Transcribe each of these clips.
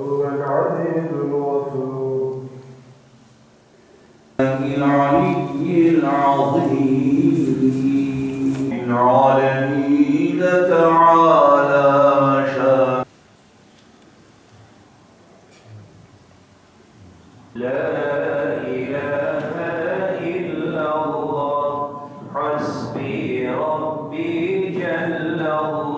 هو العزيز الغفور العلي العظيم. العالمين تعالى شان لا إله إلا الله. حسبي ربي جل الله.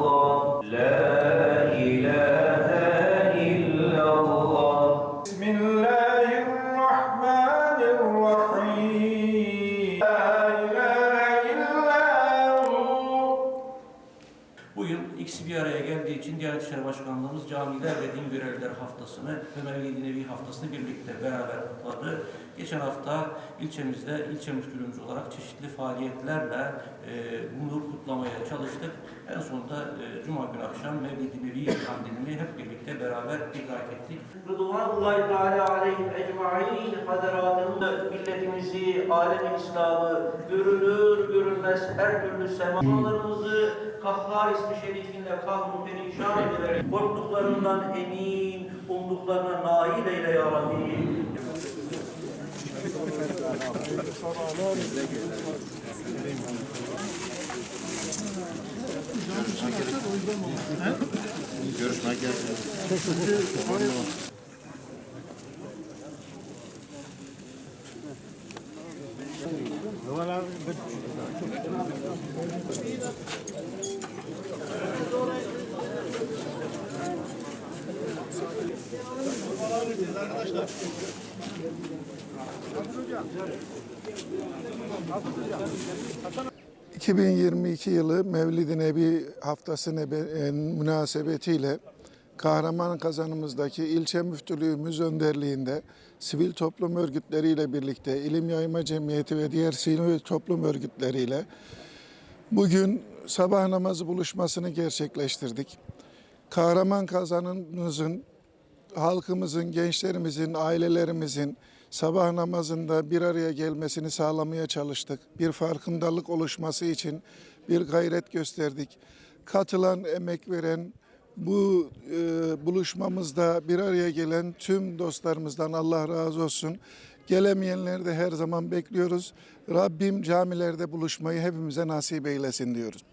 Bu yıl ikisi bir araya geldiği için Diyanet İşleri Başkanlığımız Camiler ve Din Görevlileri Haftası'nı ve Mevlid-i Nebi Haftası'nı birlikte beraber kutladı. Geçen hafta ilçemizde ilçe müftülüğümüz olarak çeşitli faaliyetlerle e, bunu kutlamaya çalıştık. En sonunda e, Cuma günü akşam Mevlid-i Nebi kandilini hep birlikte beraber idrak ettik. Rıdvanullahi Teala aleyhim ecmaîn hazaratını, milletimizi, alem İslam'ı görünür görünmez her türlü semalarımızı Kahhar ismi şerifinle kahru perişan ederek korktuklarından emin, umduklarına nail eyle ya Rabbi. Ee, 2022 yılı Mevlid-i Nebi Haftası e, münasebetiyle Kahraman Kazanımızdaki ilçe müftülüğümüz önderliğinde sivil toplum örgütleriyle birlikte İlim Yayma Cemiyeti ve diğer sivil toplum örgütleriyle bugün sabah namazı buluşmasını gerçekleştirdik. Kahraman Kazanımızın halkımızın, gençlerimizin, ailelerimizin sabah namazında bir araya gelmesini sağlamaya çalıştık. Bir farkındalık oluşması için bir gayret gösterdik. Katılan, emek veren, bu e, buluşmamızda bir araya gelen tüm dostlarımızdan Allah razı olsun. Gelemeyenleri de her zaman bekliyoruz. Rabbim camilerde buluşmayı hepimize nasip eylesin diyoruz.